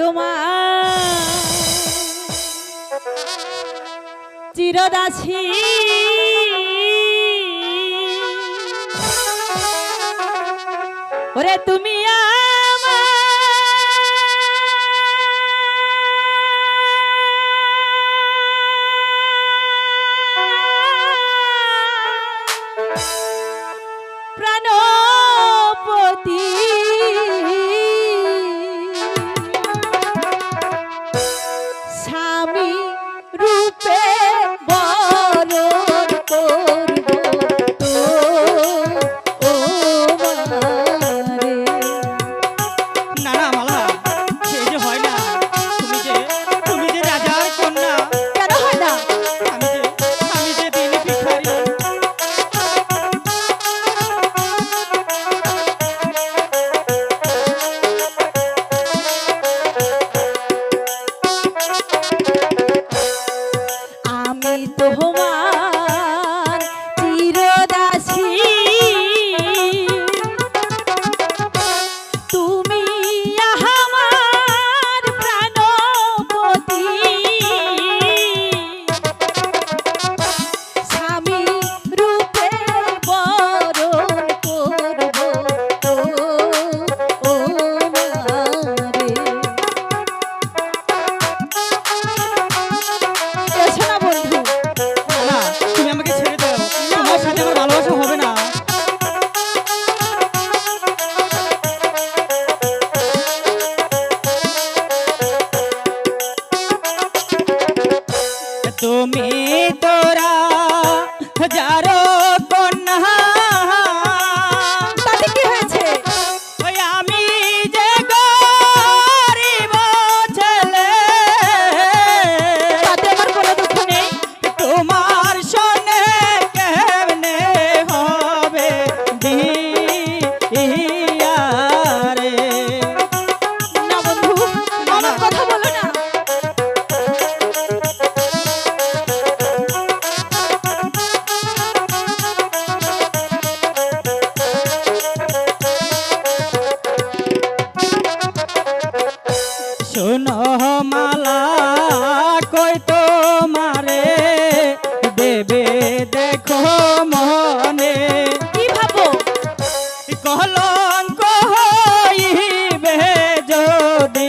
তোমার চিরদাসী। ওরে তুমি আর করে দেখো মনে। কি ভাবো? কলঙ্ক হইবে যদি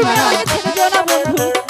좋아요.